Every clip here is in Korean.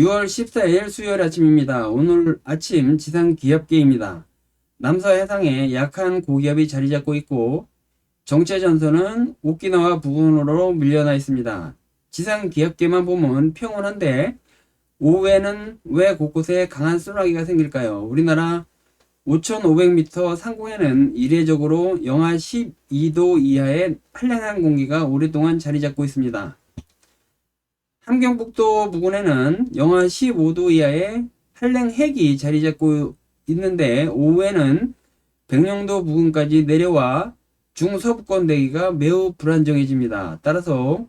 6월 14일 수요일 아침입니다. 오늘 아침 지상 기압계입니다. 남서 해상에 약한 고기압이 자리 잡고 있고 정체 전선은 오키나와 부근으로 밀려나 있습니다. 지상 기압계만 보면 평온한데 오후에는 왜 곳곳에 강한 소나기가 생길까요? 우리나라 5,500m 상공에는 이례적으로 영하 12도 이하의 한량한 공기가 오랫동안 자리 잡고 있습니다. 함경북도 부근에는 영하 15도 이하의 한랭핵이 자리 잡고 있는데 오후에는 백령도 부근까지 내려와 중서부권 대기가 매우 불안정해집니다. 따라서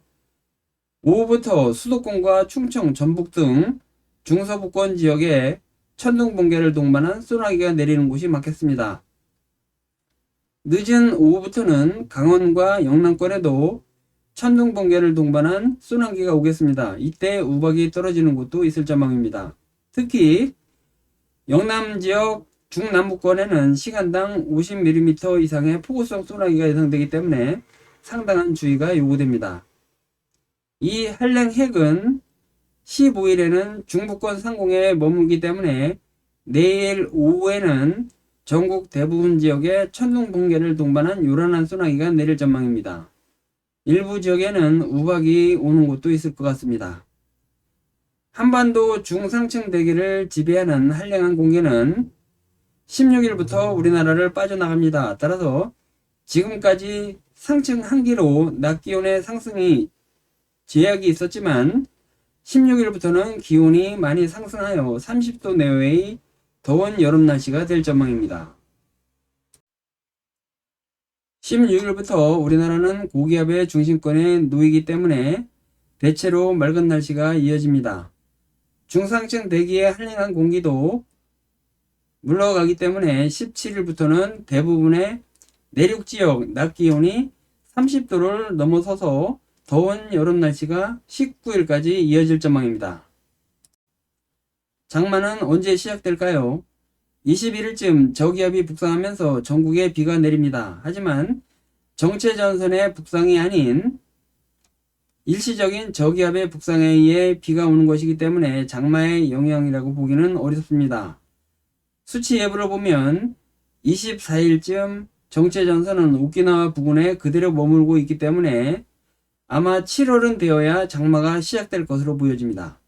오후부터 수도권과 충청, 전북 등 중서부권 지역에 천둥 번개를 동반한 소나기가 내리는 곳이 많겠습니다. 늦은 오후부터는 강원과 영남권에도 천둥 번개를 동반한 소나기가 오겠습니다. 이때 우박이 떨어지는 곳도 있을 전망입니다. 특히 영남 지역 중남부권에는 시간당 50mm 이상의 폭우성 소나기가 예상되기 때문에 상당한 주의가 요구됩니다. 이 한랭핵은 15일에는 중부권 상공에 머물기 때문에 내일 오후에는 전국 대부분 지역에 천둥 번개를 동반한 요란한 소나기가 내릴 전망입니다. 일부 지역에는 우박이 오는 곳도 있을 것 같습니다. 한반도 중상층 대기를 지배하는 한량한 공기는 16일부터 우리나라를 빠져나갑니다. 따라서 지금까지 상층 한기로 낮 기온의 상승이 제약이 있었지만 16일부터는 기온이 많이 상승하여 30도 내외의 더운 여름 날씨가 될 전망입니다. 16일부터 우리나라는 고기압의 중심권에 놓이기 때문에 대체로 맑은 날씨가 이어집니다. 중상층 대기의 한량한 공기도 물러가기 때문에 17일부터는 대부분의 내륙 지역 낮 기온이 30도를 넘어서서 더운 여름 날씨가 19일까지 이어질 전망입니다. 장마는 언제 시작될까요? 21일쯤 저기압이 북상하면서 전국에 비가 내립니다. 하지만 정체 전선의 북상이 아닌 일시적인 저기압의 북상에 의해 비가 오는 것이기 때문에 장마의 영향이라고 보기는 어렵습니다. 수치 예보를 보면 24일쯤 정체 전선은 오키나와 부근에 그대로 머물고 있기 때문에 아마 7월은 되어야 장마가 시작될 것으로 보여집니다.